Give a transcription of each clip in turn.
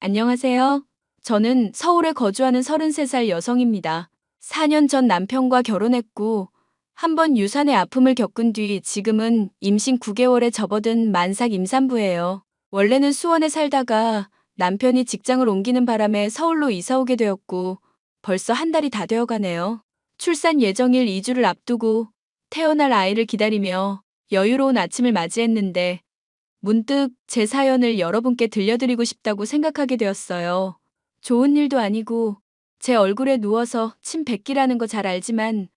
안녕하세요. 저는 서울에 거주하는 33살 여성입니다. 4년 전 남편과 결혼했고, 한 번 유산의 아픔을 겪은 뒤 지금은 임신 9개월에 접어든 만삭 임산부예요. 원래는 수원에 살다가 남편이 직장을 옮기는 바람에 서울로 이사 오게 되었고, 벌써 한 달이 다 되어 가네요. 출산 예정일 2주를 앞두고 태어날 아이를 기다리며 여유로운 아침을 맞이했는데, 문득 제 사연을 여러분께 들려드리고 싶다고 생각하게 되었어요. 좋은 일도 아니고 제 얼굴에 누워서 침 뱉기라는 거 잘 알지만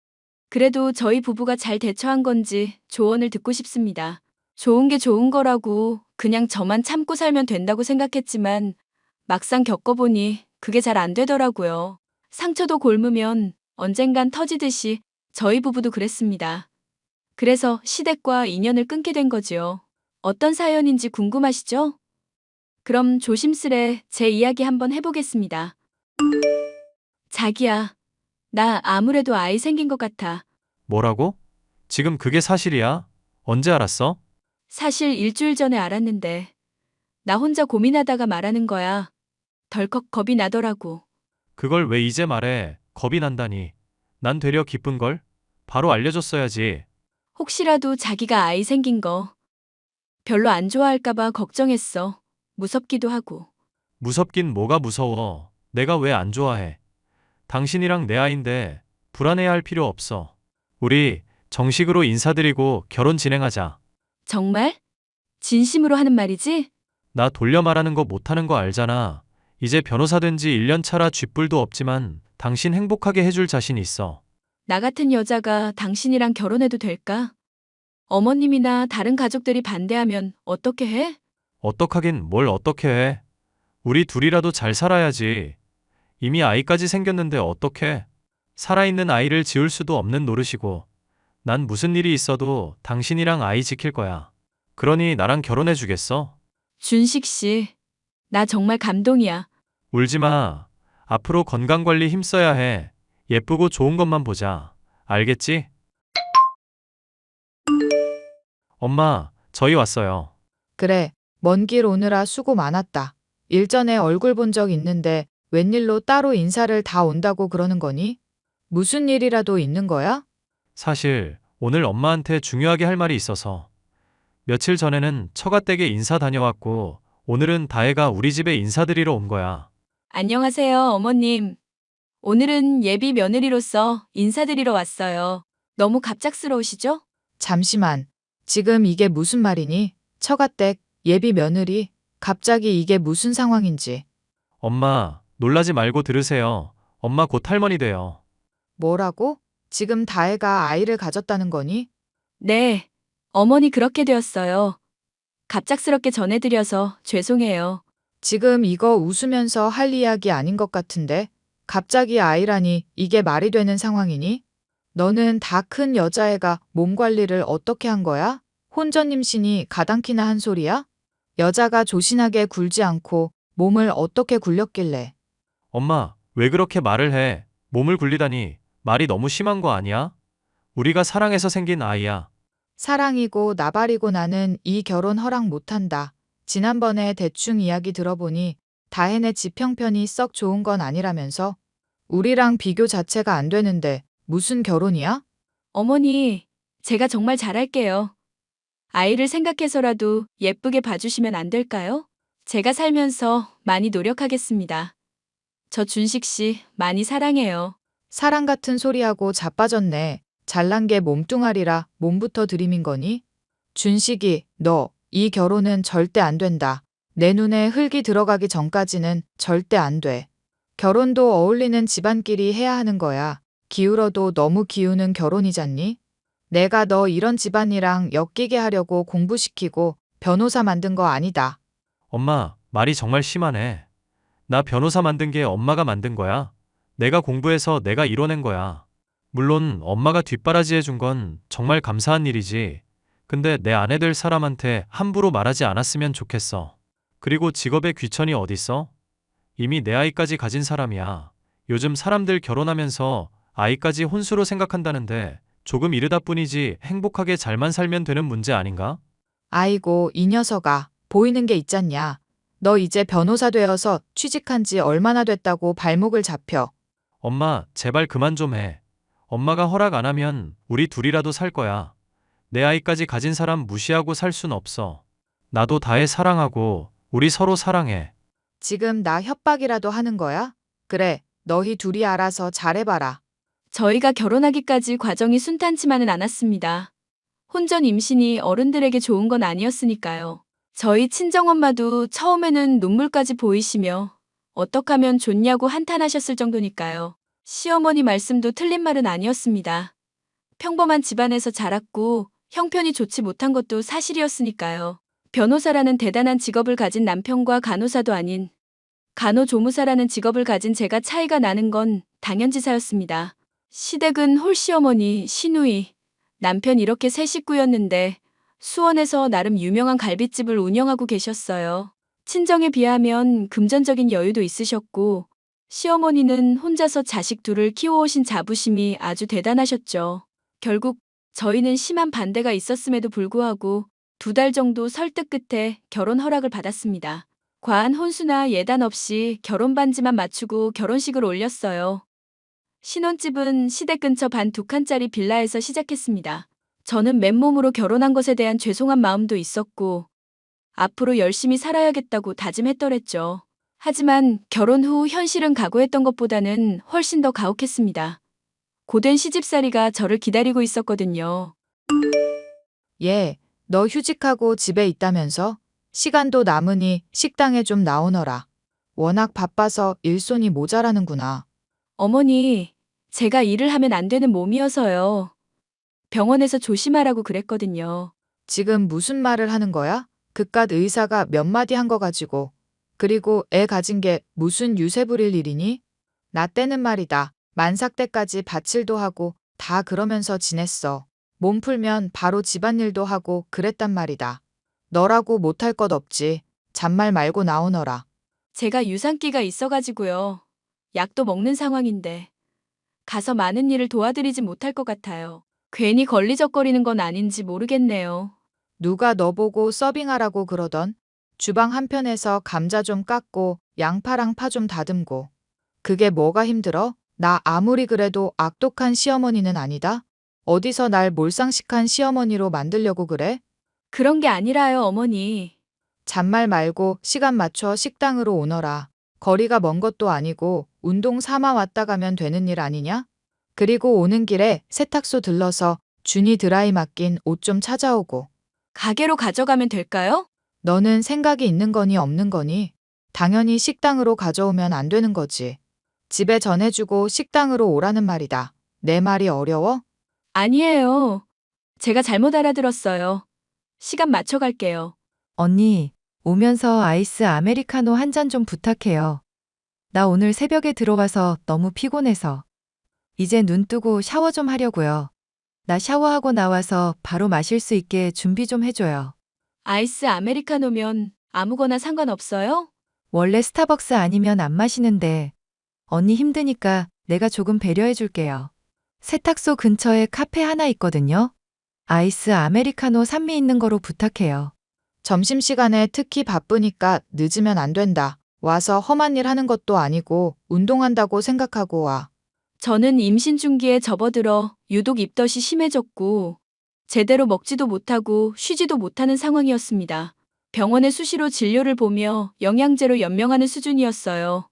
그래도 저희 부부가 잘 대처한 건지 조언을 듣고 싶습니다. 좋은 게 좋은 거라고 그냥 저만 참고 살면 된다고 생각했지만 막상 겪어보니 그게 잘 안 되더라고요. 상처도 곪으면 언젠간 터지듯이 저희 부부도 그랬습니다. 그래서 시댁과 인연을 끊게 된 거지요. 어떤 사연인지 궁금하시죠? 그럼 조심스레 제 이야기 한번 해보겠습니다. 자기야, 나 아무래도 아이 생긴 것 같아. 뭐라고? 지금 그게 사실이야? 언제 알았어? 사실 일주일 전에 알았는데, 나 혼자 고민하다가 말하는 거야. 덜컥 겁이 나더라고. 그걸 왜 이제 말해? 겁이 난다니. 난 되려 기쁜걸? 바로 알려줬어야지. 혹시라도 자기가 아이 생긴 거 별로 안 좋아할까봐 걱정했어. 무섭기도 하고. 무섭긴 뭐가 무서워. 내가 왜 안 좋아해? 당신이랑 내 아인데 불안해할 필요 없어. 우리 정식으로 인사드리고 결혼 진행하자. 정말? 진심으로 하는 말이지? 나 돌려 말하는 거 못하는 거 알잖아. 이제 변호사 된 지 1년 차라 쥐뿔도 없지만 당신 행복하게 해줄 자신 있어. 나 같은 여자가 당신이랑 결혼해도 될까? 어머님이나 다른 가족들이 반대하면 어떻게 해? 어떡하긴 뭘 어떻게 해. 우리 둘이라도 잘 살아야지. 이미 아이까지 생겼는데 어떡해. 살아있는 아이를 지울 수도 없는 노릇이고. 난 무슨 일이 있어도 당신이랑 아이 지킬 거야. 그러니 나랑 결혼해 주겠어? 준식 씨, 나 정말 감동이야. 울지 마. 앞으로 건강관리 힘써야 해. 예쁘고 좋은 것만 보자. 알겠지? 엄마, 저희 왔어요. 그래, 먼 길 오느라 수고 많았다. 일전에 얼굴 본 적 있는데 웬일로 따로 인사를 다 온다고 그러는 거니? 무슨 일이라도 있는 거야? 사실 오늘 엄마한테 중요하게 할 말이 있어서 며칠 전에는 처가댁에 인사 다녀왔고 오늘은 다혜가 우리 집에 인사드리러 온 거야. 안녕하세요, 어머님. 오늘은 예비 며느리로서 인사드리러 왔어요. 너무 갑작스러우시죠? 잠시만. 지금 이게 무슨 말이니? 처가댁, 예비 며느리, 갑자기 이게 무슨 상황인지. 엄마, 놀라지 말고 들으세요. 엄마 곧 할머니 돼요. 뭐라고? 지금 다혜가 아이를 가졌다는 거니? 네, 어머니 그렇게 되었어요. 갑작스럽게 전해드려서 죄송해요. 지금 이거 웃으면서 할 이야기 아닌 것 같은데? 갑자기 아이라니 이게 말이 되는 상황이니? 너는 다 큰 여자애가 몸 관리를 어떻게 한 거야? 혼전 임신이 가당키나 한 소리야? 여자가 조신하게 굴지 않고 몸을 어떻게 굴렸길래? 엄마, 왜 그렇게 말을 해? 몸을 굴리다니 말이 너무 심한 거 아니야? 우리가 사랑해서 생긴 아이야. 사랑이고 나발이고 나는 이 결혼 허락 못한다. 지난번에 대충 이야기 들어보니 다혜네 집 형편이 썩 좋은 건 아니라면서? 우리랑 비교 자체가 안 되는데 무슨 결혼이야? 어머니, 제가 정말 잘할게요. 아이를 생각해서라도 예쁘게 봐주시면 안 될까요? 제가 살면서 많이 노력하겠습니다. 저 준식 씨 많이 사랑해요. 사랑 같은 소리하고 자빠졌네. 잘난 게 몸뚱아리라 몸부터 들이민 거니? 준식이, 너, 이 결혼은 절대 안 된다. 내 눈에 흙이 들어가기 전까지는 절대 안 돼. 결혼도 어울리는 집안끼리 해야 하는 거야. 기울어도 너무 기우는 결혼이잖니? 내가 너 이런 집안이랑 엮이게 하려고 공부시키고 변호사 만든 거 아니다. 엄마, 말이 정말 심하네. 나 변호사 만든 게 엄마가 만든 거야. 내가 공부해서 내가 이뤄낸 거야. 물론 엄마가 뒷바라지 해준 건 정말 감사한 일이지. 근데 내 아내 될 사람한테 함부로 말하지 않았으면 좋겠어. 그리고 직업에 귀천이 어딨어? 이미 내 아이까지 가진 사람이야. 요즘 사람들 결혼하면서 아이까지 혼수로 생각한다는데 조금 이르다 뿐이지 행복하게 잘만 살면 되는 문제 아닌가? 아이고, 이 녀석아. 보이는 게 있잖냐. 너 이제 변호사 되어서 취직한 지 얼마나 됐다고 발목을 잡혀. 엄마, 제발 그만 좀 해. 엄마가 허락 안 하면 우리 둘이라도 살 거야. 내 아이까지 가진 사람 무시하고 살 순 없어. 나도 다혜 사랑하고 우리 서로 사랑해. 지금 나 협박이라도 하는 거야? 그래, 너희 둘이 알아서 잘해봐라. 저희가 결혼하기까지 과정이 순탄치만은 않았습니다. 혼전 임신이 어른들에게 좋은 건 아니었으니까요. 저희 친정엄마도 처음에는 눈물까지 보이시며 어떡 하면 좋냐고 한탄하셨을 정도니까요. 시어머니 말씀도 틀린 말은 아니었습니다. 평범한 집안에서 자랐고 형편이 좋지 못한 것도 사실이었으니까요. 변호사라는 대단한 직업을 가진 남편과 간호사도 아닌 간호조무사라는 직업을 가진 제가 차이가 나는 건 당연지사였습니다. 시댁은 홀시어머니, 시누이, 남편 이렇게 세 식구였는데 수원에서 나름 유명한 갈비집을 운영하고 계셨어요. 친정에 비하면 금전적인 여유도 있으셨고 시어머니는 혼자서 자식 둘을 키워오신 자부심이 아주 대단하셨죠. 결국 저희는 심한 반대가 있었음에도 불구하고 두 달 정도 설득 끝에 결혼 허락을 받았습니다. 과한 혼수나 예단 없이 결혼 반지만 맞추고 결혼식을 올렸어요. 신혼집은 시댁 근처 반 두 칸짜리 빌라에서 시작했습니다. 저는 맨몸으로 결혼한 것에 대한 죄송한 마음도 있었고, 앞으로 열심히 살아야겠다고 다짐했더랬죠. 하지만 결혼 후 현실은 각오했던 것보다는 훨씬 더 가혹했습니다. 고된 시집살이가 저를 기다리고 있었거든요. 예, 너 휴직하고 집에 있다면서? 시간도 남으니 식당에 좀 나오너라. 워낙 바빠서 일손이 모자라는구나. 어머니, 제가 일을 하면 안 되는 몸이어서요. 병원에서 조심하라고 그랬거든요. 지금 무슨 말을 하는 거야? 그깟 의사가 몇 마디 한 거 가지고. 그리고 애 가진 게 무슨 유세 부릴 일이니? 나 때는 말이다. 만삭 때까지 밭일도 하고 다 그러면서 지냈어. 몸 풀면 바로 집안일도 하고 그랬단 말이다. 너라고 못할 것 없지. 잔말 말고 나오너라. 제가 유산기가 있어가지고요. 약도 먹는 상황인데. 가서 많은 일을 도와드리지 못할 것 같아요. 괜히 걸리적거리는 건 아닌지 모르겠네요. 누가 너 보고 서빙하라고 그러던 주방 한편에서 감자 좀 깎고 양파랑 파 좀 다듬고. 그게 뭐가 힘들어? 나 아무리 그래도 악독한 시어머니는 아니다. 어디서 날 몰상식한 시어머니로 만들려고 그래? 그런 게 아니라요, 어머니. 잔말 말고 시간 맞춰 식당으로 오너라. 거리가 먼 것도 아니고 운동 삼아 왔다 가면 되는 일 아니냐? 그리고 오는 길에 세탁소 들러서 준이 드라이 맡긴 옷 좀 찾아오고. 가게로 가져가면 될까요? 너는 생각이 있는 거니 없는 거니? 당연히 식당으로 가져오면 안 되는 거지. 집에 전해주고 식당으로 오라는 말이다. 내 말이 어려워? 아니에요. 제가 잘못 알아들었어요. 시간 맞춰 갈게요. 언니, 오면서 아이스 아메리카노 한 잔 좀 부탁해요. 나 오늘 새벽에 들어와서 너무 피곤해서. 이제 눈 뜨고 샤워 좀 하려고요. 나 샤워하고 나와서 바로 마실 수 있게 준비 좀 해줘요. 아이스 아메리카노면 아무거나 상관없어요? 원래 스타벅스 아니면 안 마시는데, 언니 힘드니까 내가 조금 배려해 줄게요. 세탁소 근처에 카페 하나 있거든요. 아이스 아메리카노 산미 있는 거로 부탁해요. 점심시간에 특히 바쁘니까 늦으면 안 된다. 와서 험한 일 하는 것도 아니고 운동한다고 생각하고 와. 저는 임신 중기에 접어들어 유독 입덧이 심해졌고 제대로 먹지도 못하고 쉬지도 못하는 상황이었습니다. 병원에 수시로 진료를 보며 영양제로 연명하는 수준이었어요.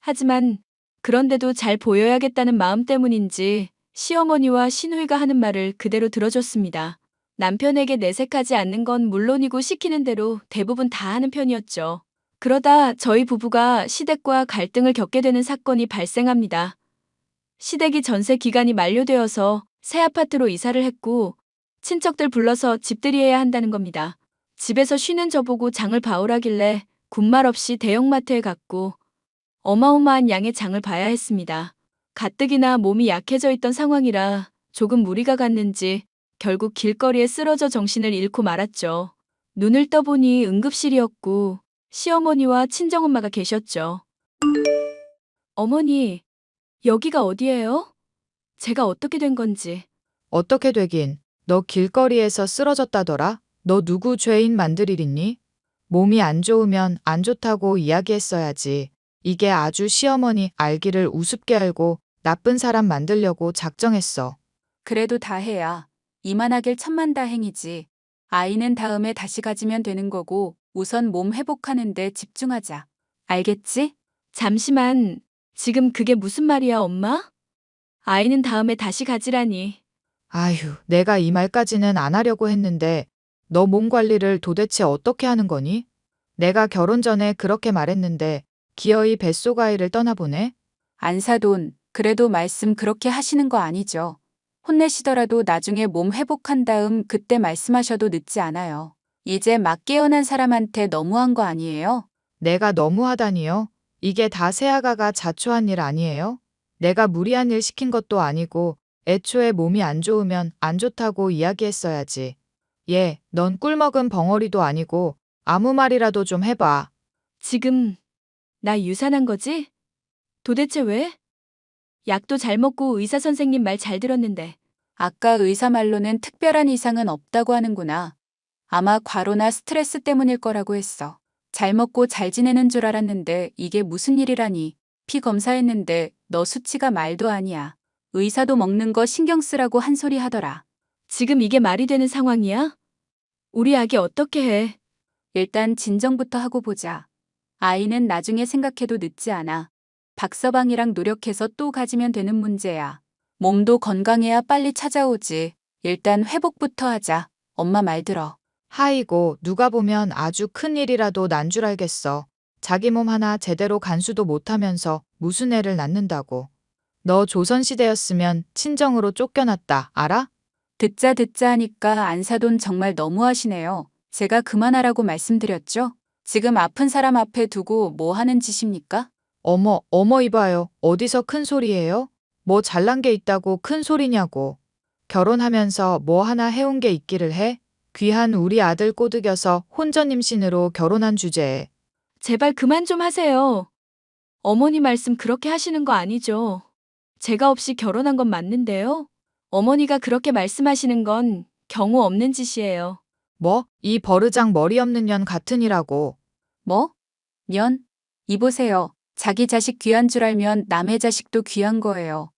하지만 그런데도 잘 보여야겠다는 마음 때문인지 시어머니와 시누이가 하는 말을 그대로 들어줬습니다. 남편에게 내색하지 않는 건 물론이고 시키는 대로 대부분 다 하는 편이었죠. 그러다 저희 부부가 시댁과 갈등을 겪게 되는 사건이 발생합니다. 시댁이 전세 기간이 만료되어서 새 아파트로 이사를 했고 친척들 불러서 집들이해야 한다는 겁니다. 집에서 쉬는 저보고 장을 봐오라길래 군말 없이 대형마트에 갔고 어마어마한 양의 장을 봐야 했습니다. 가뜩이나 몸이 약해져 있던 상황이라 조금 무리가 갔는지 결국 길거리에 쓰러져 정신을 잃고 말았죠. 눈을 떠보니 응급실이었고 시어머니와 친정엄마가 계셨죠. 어머니, 여기가 어디예요? 제가 어떻게 된 건지. 어떻게 되긴. 너 길거리에서 쓰러졌다더라? 너 누구 죄인 만들 일 있니? 몸이 안 좋으면 안 좋다고 이야기했어야지. 이게 아주 시어머니 알기를 우습게 알고 나쁜 사람 만들려고 작정했어. 그래도 다 해야 이만하길 천만다행이지. 아이는 다음에 다시 가지면 되는 거고 우선 몸 회복하는데 집중하자. 알겠지? 잠시만. 지금 그게 무슨 말이야, 엄마? 아이는 다음에 다시 가지라니. 아휴, 내가 이 말까지는 안 하려고 했는데 너 몸 관리를 도대체 어떻게 하는 거니? 내가 결혼 전에 그렇게 말했는데 기어이 뱃속 아이를 떠나보네? 안사돈, 그래도 말씀 그렇게 하시는 거 아니죠. 혼내시더라도 나중에 몸 회복한 다음 그때 말씀하셔도 늦지 않아요. 이제 막 깨어난 사람한테 너무한 거 아니에요? 내가 너무하다니요? 이게 다 새아가가 자초한 일 아니에요? 내가 무리한 일 시킨 것도 아니고 애초에 몸이 안 좋으면 안 좋다고 이야기했어야지. 얘, 넌 꿀먹은 벙어리도 아니고 아무 말이라도 좀 해봐. 지금 나 유산한 거지? 도대체 왜? 약도 잘 먹고 의사 선생님 말 잘 들었는데. 아까 의사 말로는 특별한 이상은 없다고 하는구나. 아마 과로나 스트레스 때문일 거라고 했어. 잘 먹고 잘 지내는 줄 알았는데 이게 무슨 일이라니. 피 검사했는데 너 수치가 말도 아니야. 의사도 먹는 거 신경 쓰라고 한 소리 하더라. 지금 이게 말이 되는 상황이야? 우리 아기 어떻게 해? 일단 진정부터 하고 보자. 아이는 나중에 생각해도 늦지 않아. 박서방이랑 노력해서 또 가지면 되는 문제야. 몸도 건강해야 빨리 찾아오지. 일단 회복부터 하자. 엄마 말 들어. 하이고 누가 보면 아주 큰 일이라도 난 줄 알겠어. 자기 몸 하나 제대로 간수도 못하면서 무슨 애를 낳는다고. 너 조선시대였으면 친정으로 쫓겨났다. 알아? 듣자 듣자 하니까 안사돈 정말 너무하시네요. 제가 그만하라고 말씀드렸죠? 지금 아픈 사람 앞에 두고 뭐 하는 짓입니까? 어머, 어머 이봐요. 어디서 큰 소리예요? 뭐 잘난 게 있다고 큰 소리냐고. 결혼하면서 뭐 하나 해온 게 있기를 해? 귀한 우리 아들 꼬드겨서 혼전 임신으로 결혼한 주제에. 제발 그만 좀 하세요. 어머니 말씀 그렇게 하시는 거 아니죠? 제가 없이 결혼한 건 맞는데요? 어머니가 그렇게 말씀하시는 건 경우 없는 짓이에요. 뭐? 이 버르장 머리 없는 년 같으니라고. 뭐? 년? 이보세요. 자기 자식 귀한 줄 알면 남의 자식도 귀한 거예요.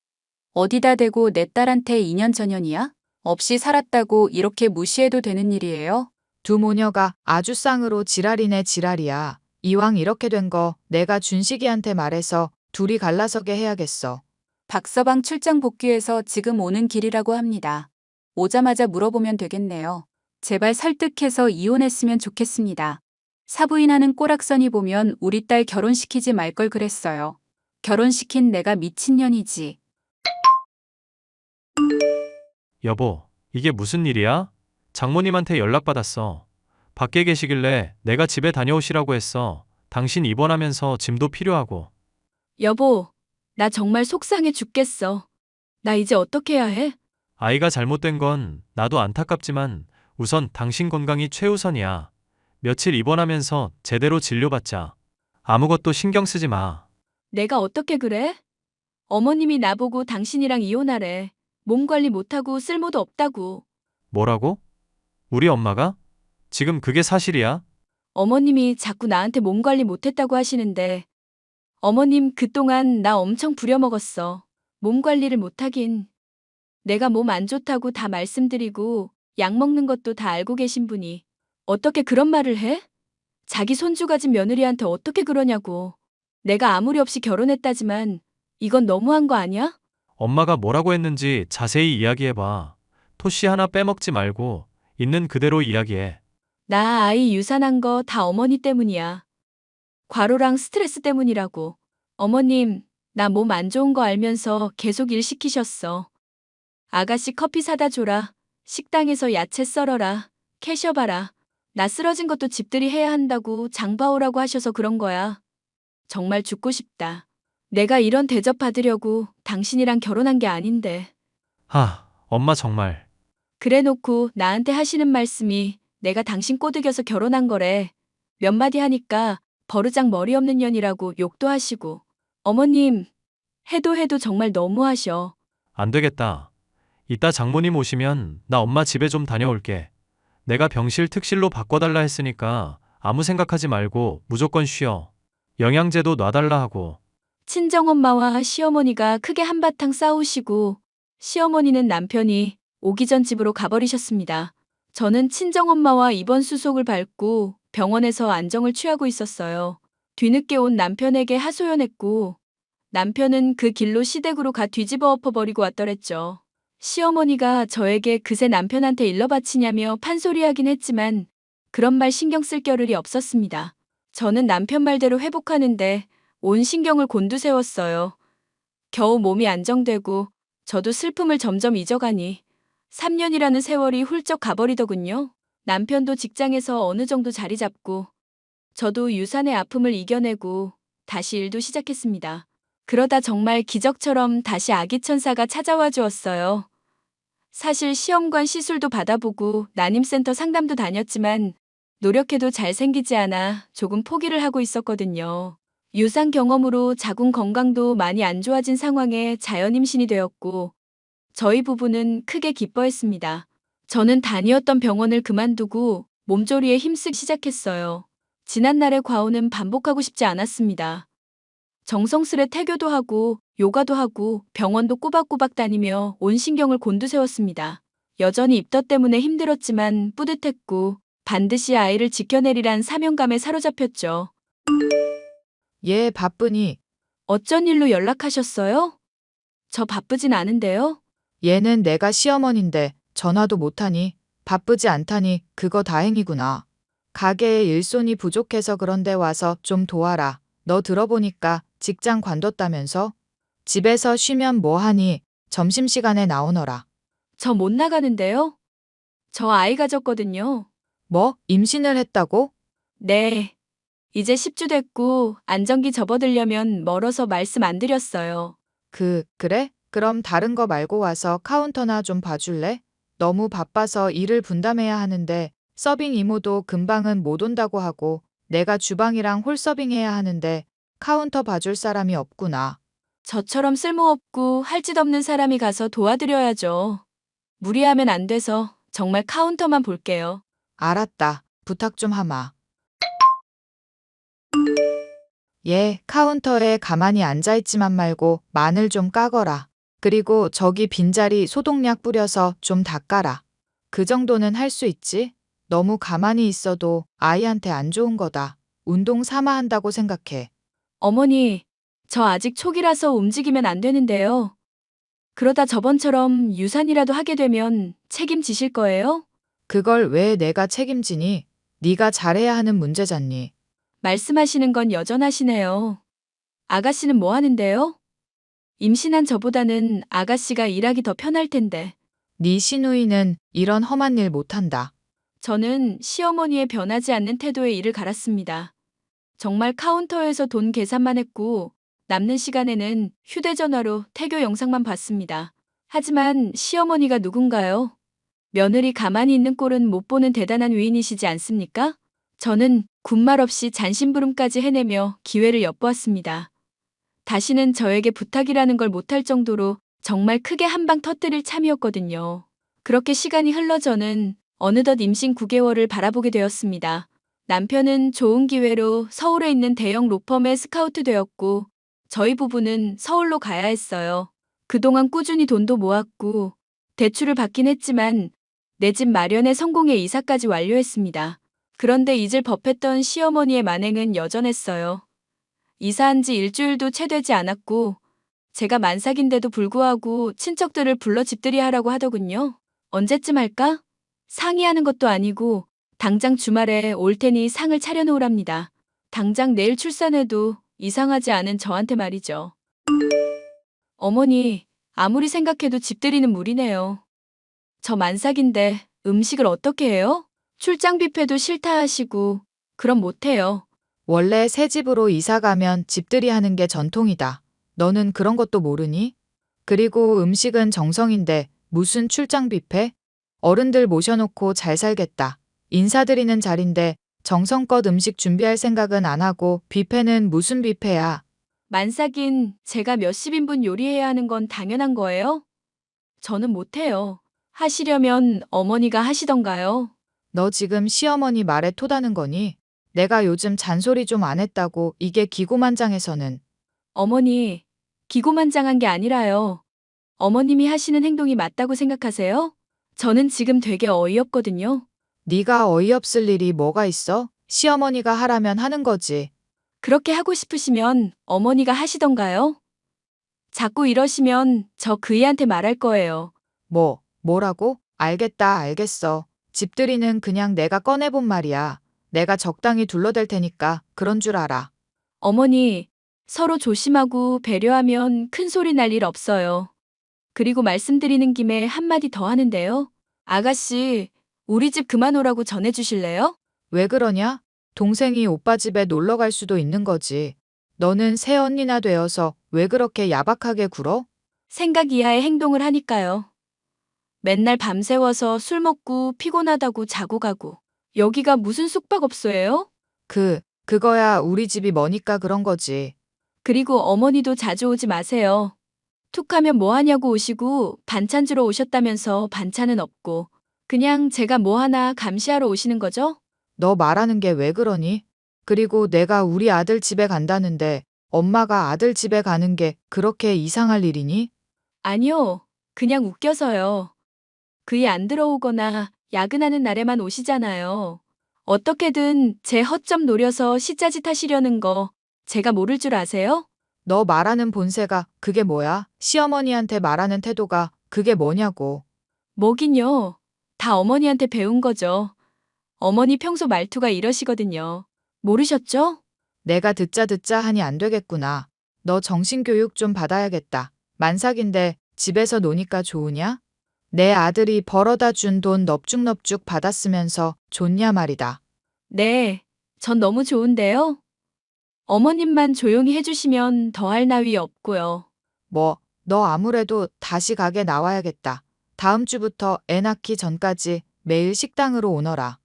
어디다 대고 내 딸한테 2년 전년이야? 없이 살았다고 이렇게 무시해도 되는 일이에요? 두 모녀가 아주 쌍으로 지랄이네 지랄이야. 이왕 이렇게 된 거 내가 준식이한테 말해서 둘이 갈라서게 해야겠어. 박서방 출장 복귀해서 지금 오는 길이라고 합니다. 오자마자 물어보면 되겠네요. 제발 설득해서 이혼했으면 좋겠습니다. 사부인하는 꼬락서니 보면 우리 딸 결혼시키지 말 걸 그랬어요. 결혼시킨 내가 미친년이지. 여보, 이게 무슨 일이야? 장모님한테 연락받았어. 밖에 계시길래 내가 집에 다녀오시라고 했어. 당신 입원하면서 짐도 필요하고. 여보, 나 정말 속상해 죽겠어. 나 이제 어떻게 해야 해? 아이가 잘못된 건 나도 안타깝지만 우선 당신 건강이 최우선이야. 며칠 입원하면서 제대로 진료받자. 아무것도 신경 쓰지 마. 내가 어떻게 그래? 어머님이 나보고 당신이랑 이혼하래. 몸 관리 못하고 쓸모도 없다고. 뭐라고? 우리 엄마가? 지금 그게 사실이야? 어머님이 자꾸 나한테 몸 관리 못했다고 하시는데 어머님 그동안 나 엄청 부려먹었어. 몸 관리를 못하긴. 내가 몸 안 좋다고 다 말씀드리고 약 먹는 것도 다 알고 계신 분이 어떻게 그런 말을 해? 자기 손주 가진 며느리한테 어떻게 그러냐고. 내가 아무리 없이 결혼했다지만 이건 너무한 거 아니야? 엄마가 뭐라고 했는지 자세히 이야기해봐. 토씨 하나 빼먹지 말고 있는 그대로 이야기해. 나 아이 유산한 거 다 어머니 때문이야. 과로랑 스트레스 때문이라고. 어머님, 나 몸 안 좋은 거 알면서 계속 일 시키셨어. 아가씨 커피 사다 줘라. 식당에서 야채 썰어라. 캐셔 봐라. 나 쓰러진 것도 집들이 해야 한다고 장봐오라고 하셔서 그런 거야. 정말 죽고 싶다. 내가 이런 대접 받으려고 당신이랑 결혼한 게 아닌데. 하, 엄마 정말. 그래 놓고 나한테 하시는 말씀이 내가 당신 꼬드겨서 결혼한 거래. 몇 마디 하니까 버르장 머리 없는 년이라고 욕도 하시고. 어머님, 해도 해도 정말 너무하셔. 안 되겠다. 이따 장모님 오시면 나 엄마 집에 좀 다녀올게. 내가 병실 특실로 바꿔달라 했으니까 아무 생각하지 말고 무조건 쉬어. 영양제도 놔달라 하고. 친정엄마와 시어머니가 크게 한바탕 싸우시고 시어머니는 남편이 오기 전 집으로 가버리셨습니다. 저는 친정엄마와 입원 수속을 밟고 병원에서 안정을 취하고 있었어요. 뒤늦게 온 남편에게 하소연했고 남편은 그 길로 시댁으로 가 뒤집어 엎어버리고 왔더랬죠. 시어머니가 저에게 그새 남편한테 일러 바치냐며 판소리하긴 했지만 그런 말 신경 쓸 겨를이 없었습니다. 저는 남편 말대로 회복하는데 온 신경을 곤두세웠어요. 겨우 몸이 안정되고 저도 슬픔을 점점 잊어가니 3년이라는 세월이 훌쩍 가버리더군요. 남편도 직장에서 어느 정도 자리 잡고 저도 유산의 아픔을 이겨내고 다시 일도 시작했습니다. 그러다 정말 기적처럼 다시 아기 천사가 찾아와 주었어요. 사실 시험관 시술도 받아보고 난임센터 상담도 다녔지만 노력해도 잘 생기지 않아 조금 포기를 하고 있었거든요. 유산 경험으로 자궁 건강도 많이 안 좋아진 상황에 자연 임신이 되었고 저희 부부는 크게 기뻐했습니다. 저는 다니었던 병원을 그만두고 몸조리에 힘쓰기 시작했어요. 지난날의 과오는 반복하고 싶지 않았습니다. 정성스레 태교도 하고 요가도 하고 병원도 꼬박꼬박 다니며 온 신경을 곤두세웠습니다. 여전히 입덧 때문에 힘들었지만 뿌듯했고 반드시 아이를 지켜내리란 사명감에 사로잡혔죠. 얘 바쁘니 어쩐 일로 연락하셨어요? 저 바쁘진 않은데요. 얘는 내가 시어머니인데 전화도 못하니 바쁘지 않다니 그거 다행이구나. 가게에 일손이 부족해서 그런데 와서 좀 도와라. 너 들어보니까 직장 관뒀다면서? 집에서 쉬면 뭐하니? 점심시간에 나오너라. 저 못 나가는데요. 저 아이 가졌거든요. 뭐? 임신을 했다고? 네. 이제 10주 됐고 안정기 접어들려면 멀어서 말씀 안 드렸어요. 그, 그래? 그럼 다른 거 말고 와서 카운터나 좀 봐줄래? 너무 바빠서 일을 분담해야 하는데 서빙 이모도 금방은 못 온다고 하고 내가 주방이랑 홀 서빙해야 하는데 카운터 봐줄 사람이 없구나. 저처럼 쓸모없고 할 짓 없는 사람이 가서 도와드려야죠. 무리하면 안 돼서 정말 카운터만 볼게요. 알았다. 부탁 좀 하마. 얘 카운터에 가만히 앉아있지만 말고 마늘 좀 까거라. 그리고 저기 빈자리 소독약 뿌려서 좀 닦아라. 그 정도는 할 수 있지? 너무 가만히 있어도 아이한테 안 좋은 거다. 운동 삼아 한다고 생각해. 어머니, 저 아직 초기라서 움직이면 안 되는데요. 그러다 저번처럼 유산이라도 하게 되면 책임지실 거예요? 그걸 왜 내가 책임지니? 네가 잘해야 하는 문제잖니. 말씀하시는 건 여전하시네요. 아가씨는 뭐 하는데요? 임신한 저보다는 아가씨가 일하기 더 편할 텐데. 네 시누이는 이런 험한 일 못한다. 저는 시어머니의 변하지 않는 태도에 이를 갈았습니다. 정말 카운터에서 돈 계산만 했고 남는 시간에는 휴대전화로 태교 영상만 봤습니다. 하지만 시어머니가 누군가요? 며느리 가만히 있는 꼴은 못 보는 대단한 위인이시지 않습니까? 저는 군말 없이 잔심부름까지 해내며 기회를 엿보았습니다. 다시는 저에게 부탁이라는 걸 못할 정도로 정말 크게 한 방 터뜨릴 참이었거든요. 그렇게 시간이 흘러 저는 어느덧 임신 9개월을 바라보게 되었습니다. 남편은 좋은 기회로 서울에 있는 대형 로펌에 스카우트 되었고 저희 부부는 서울로 가야 했어요. 그동안 꾸준히 돈도 모았고 대출을 받긴 했지만 내 집 마련에 성공해 이사까지 완료했습니다. 그런데 잊을 법했던 시어머니의 만행은 여전했어요. 이사한 지 일주일도 채 되지 않았고 제가 만삭인데도 불구하고 친척들을 불러 집들이 하라고 하더군요. 언제쯤 할까? 상의하는 것도 아니고 당장 주말에 올 테니 상을 차려놓으랍니다. 당장 내일 출산해도 이상하지 않은 저한테 말이죠. 어머니, 아무리 생각해도 집들이는 무리네요. 저 만삭인데 음식을 어떻게 해요? 출장 뷔페도 싫다 하시고 그럼 못해요. 원래 새 집으로 이사 가면 집들이 하는 게 전통이다. 너는 그런 것도 모르니? 그리고 음식은 정성인데 무슨 출장 뷔페? 어른들 모셔놓고 잘 살겠다. 인사드리는 자리인데 정성껏 음식 준비할 생각은 안 하고 뷔페는 무슨 뷔페야. 만삭인 제가 몇십 인분 요리해야 하는 건 당연한 거예요? 저는 못해요. 하시려면 어머니가 하시던가요? 너 지금 시어머니 말에 토다는 거니? 내가 요즘 잔소리 좀 안 했다고 이게 기고만장해서는 어머니, 기고만장한 게 아니라요. 어머님이 하시는 행동이 맞다고 생각하세요? 저는 지금 되게 어이없거든요. 네가 어이없을 일이 뭐가 있어? 시어머니가 하라면 하는 거지. 그렇게 하고 싶으시면 어머니가 하시던가요? 자꾸 이러시면 저 그이한테 말할 거예요. 뭐, 뭐라고? 알겠다, 알겠어. 집들이는 그냥 내가 꺼내본 말이야. 내가 적당히 둘러댈 테니까 그런 줄 알아. 어머니, 서로 조심하고 배려하면 큰 소리 날 일 없어요. 그리고 말씀드리는 김에 한마디 더 하는데요. 아가씨, 우리 집 그만 오라고 전해주실래요? 왜 그러냐? 동생이 오빠 집에 놀러 갈 수도 있는 거지. 너는 새 언니나 되어서 왜 그렇게 야박하게 굴어? 생각 이하의 행동을 하니까요. 맨날 밤새워서 술 먹고 피곤하다고 자고 가고. 여기가 무슨 숙박업소예요? 그, 그거야 우리 집이 머니까 그런 거지. 그리고 어머니도 자주 오지 마세요. 툭 하면 뭐 하냐고 오시고 반찬 주러 오셨다면서 반찬은 없고 그냥 제가 뭐 하나 감시하러 오시는 거죠? 너 말하는 게 왜 그러니? 그리고 내가 우리 아들 집에 간다는데 엄마가 아들 집에 가는 게 그렇게 이상할 일이니? 아니요. 그냥 웃겨서요. 그이 안 들어오거나 야근하는 날에만 오시잖아요. 어떻게든 제 허점 노려서 시짜짓 하시려는 거 제가 모를 줄 아세요? 너 말하는 본세가 그게 뭐야? 시어머니한테 말하는 태도가 그게 뭐냐고. 뭐긴요. 다 어머니한테 배운 거죠. 어머니 평소 말투가 이러시거든요. 모르셨죠? 내가 듣자 듣자 하니 안 되겠구나. 너 정신교육 좀 받아야겠다. 만삭인데 집에서 노니까 좋으냐? 내 아들이 벌어다 준 돈 넙죽넙죽 받았으면서 좋냐 말이다. 네, 전 너무 좋은데요. 어머님만 조용히 해주시면 더할 나위 없고요. 뭐, 너 아무래도 다시 가게 나와야겠다. 다음 주부터 애 낳기 전까지 매일 식당으로 오너라.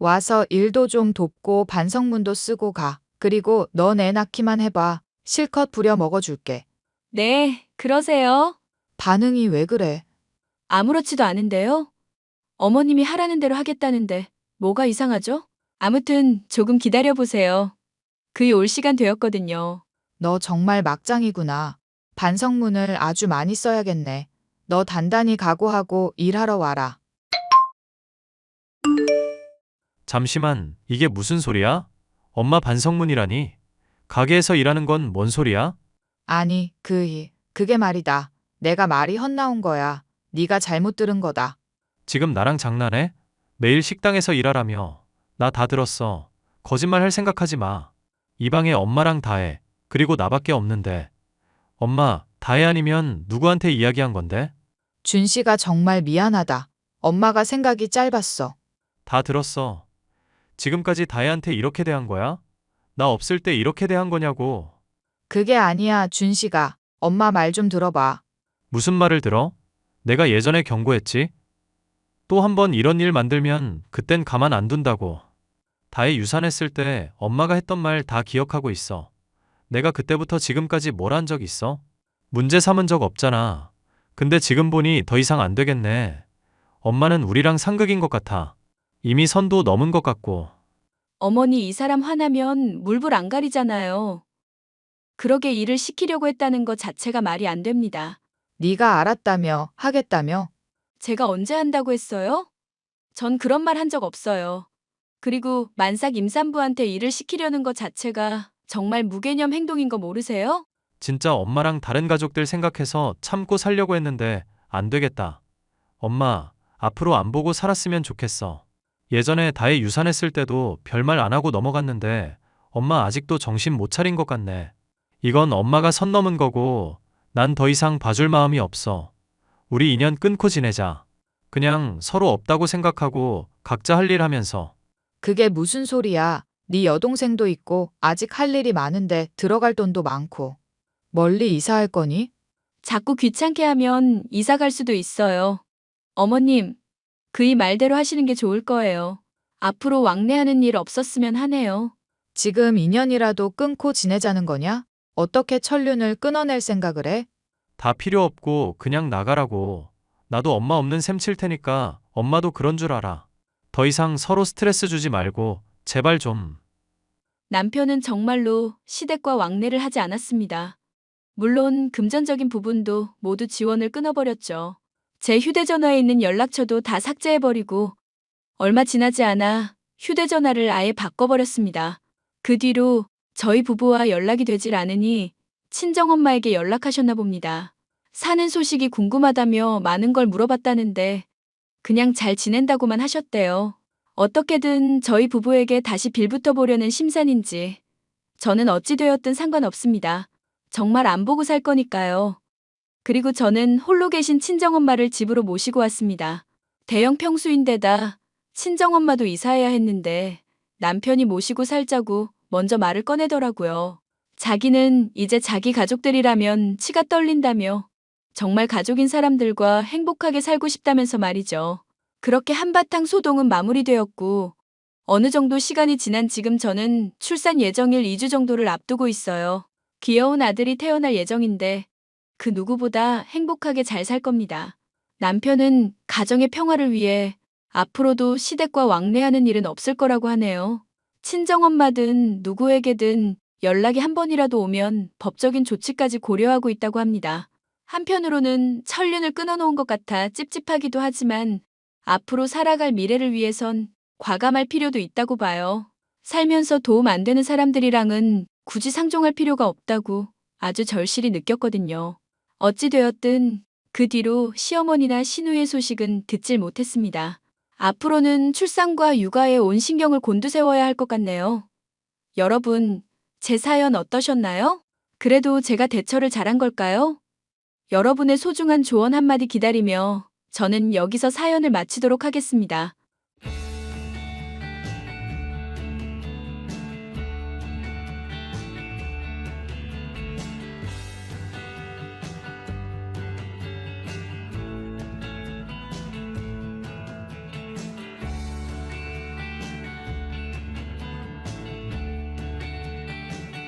와서 일도 좀 돕고 반성문도 쓰고 가. 그리고 넌 애 낳기만 해봐. 실컷 부려 먹어줄게. 네, 그러세요. 반응이 왜 그래? 아무렇지도 않은데요. 어머님이 하라는 대로 하겠다는데 뭐가 이상하죠? 아무튼 조금 기다려보세요. 그이 올 시간 되었거든요. 너 정말 막장이구나. 반성문을 아주 많이 써야겠네. 너 단단히 각오하고 일하러 와라. 잠시만, 이게 무슨 소리야? 엄마 반성문이라니? 가게에서 일하는 건 뭔 소리야? 아니, 그이, 그게 말이다. 내가 말이 헛나온 거야. 네가 잘못 들은 거다. 지금 나랑 장난해? 매일 식당에서 일하라며. 나 다 들었어. 거짓말 할 생각하지 마. 이 방에 엄마랑 다해. 그리고 나밖에 없는데. 엄마, 다해 아니면 누구한테 이야기한 건데? 준 씨가 정말 미안하다. 엄마가 생각이 짧았어. 다 들었어. 지금까지 다혜한테 이렇게 대한 거야? 나 없을 때 이렇게 대한 거냐고. 그게 아니야, 준 씨가. 엄마 말 좀 들어봐. 무슨 말을 들어? 내가 예전에 경고했지? 또 한 번 이런 일 만들면 그땐 가만 안 둔다고. 다혜 유산했을 때 엄마가 했던 말 다 기억하고 있어. 내가 그때부터 지금까지 뭘 한 적 있어? 문제 삼은 적 없잖아. 근데 지금 보니 더 이상 안 되겠네. 엄마는 우리랑 상극인 것 같아. 이미 선도 넘은 것 같고. 어머니 이 사람 화나면 물불 안 가리잖아요. 그러게 일을 시키려고 했다는 것 자체가 말이 안 됩니다. 네가 알았다며, 하겠다며. 제가 언제 한다고 했어요? 전 그런 말 한 적 없어요. 그리고 만삭 임산부한테 일을 시키려는 것 자체가 정말 무개념 행동인 거 모르세요? 진짜 엄마랑 다른 가족들 생각해서 참고 살려고 했는데 안 되겠다. 엄마, 앞으로 안 보고 살았으면 좋겠어. 예전에 다혜 유산했을 때도 별말 안 하고 넘어갔는데 엄마 아직도 정신 못 차린 것 같네. 이건 엄마가 선 넘은 거고 난 더 이상 봐줄 마음이 없어. 우리 인연 끊고 지내자. 그냥 서로 없다고 생각하고 각자 할 일 하면서. 그게 무슨 소리야. 네 여동생도 있고 아직 할 일이 많은데 들어갈 돈도 많고. 멀리 이사할 거니? 자꾸 귀찮게 하면 이사 갈 수도 있어요. 어머님, 그이 말대로 하시는 게 좋을 거예요. 앞으로 왕래하는 일 없었으면 하네요. 지금 인연이라도 끊고 지내자는 거냐? 어떻게 천륜을 끊어낼 생각을 해? 다 필요 없고 그냥 나가라고. 나도 엄마 없는 셈 칠 테니까 엄마도 그런 줄 알아. 더 이상 서로 스트레스 주지 말고 제발 좀. 남편은 정말로 시댁과 왕래를 하지 않았습니다. 물론 금전적인 부분도 모두 지원을 끊어버렸죠. 제 휴대전화에 있는 연락처도 다 삭제해버리고 얼마 지나지 않아 휴대전화를 아예 바꿔버렸습니다. 그 뒤로 저희 부부와 연락이 되질 않으니 친정엄마에게 연락하셨나 봅니다. 사는 소식이 궁금하다며 많은 걸 물어봤다는데 그냥 잘 지낸다고만 하셨대요. 어떻게든 저희 부부에게 다시 빌붙어 보려는 심산인지 저는 어찌 되었든 상관없습니다. 정말 안 보고 살 거니까요. 그리고 저는 홀로 계신 친정엄마를 집으로 모시고 왔습니다. 대형 평수인데다 친정엄마도 이사해야 했는데 남편이 모시고 살자고 먼저 말을 꺼내더라고요. 자기는 이제 자기 가족들이라면 치가 떨린다며 정말 가족인 사람들과 행복하게 살고 싶다면서 말이죠. 그렇게 한바탕 소동은 마무리되었고 어느 정도 시간이 지난 지금 저는 출산 예정일 2주 정도를 앞두고 있어요. 귀여운 아들이 태어날 예정인데 그 누구보다 행복하게 잘 살 겁니다. 남편은 가정의 평화를 위해 앞으로도 시댁과 왕래하는 일은 없을 거라고 하네요. 친정엄마든 누구에게든 연락이 한 번이라도 오면 법적인 조치까지 고려하고 있다고 합니다. 한편으로는 천륜을 끊어놓은 것 같아 찝찝하기도 하지만 앞으로 살아갈 미래를 위해선 과감할 필요도 있다고 봐요. 살면서 도움 안 되는 사람들이랑은 굳이 상종할 필요가 없다고 아주 절실히 느꼈거든요. 어찌되었든 그 뒤로 시어머니나 시누이의 소식은 듣질 못했습니다. 앞으로는 출산과 육아에 온 신경을 곤두세워야 할 것 같네요. 여러분, 제 사연 어떠셨나요? 그래도 제가 대처를 잘한 걸까요? 여러분의 소중한 조언 한마디 기다리며 저는 여기서 사연을 마치도록 하겠습니다.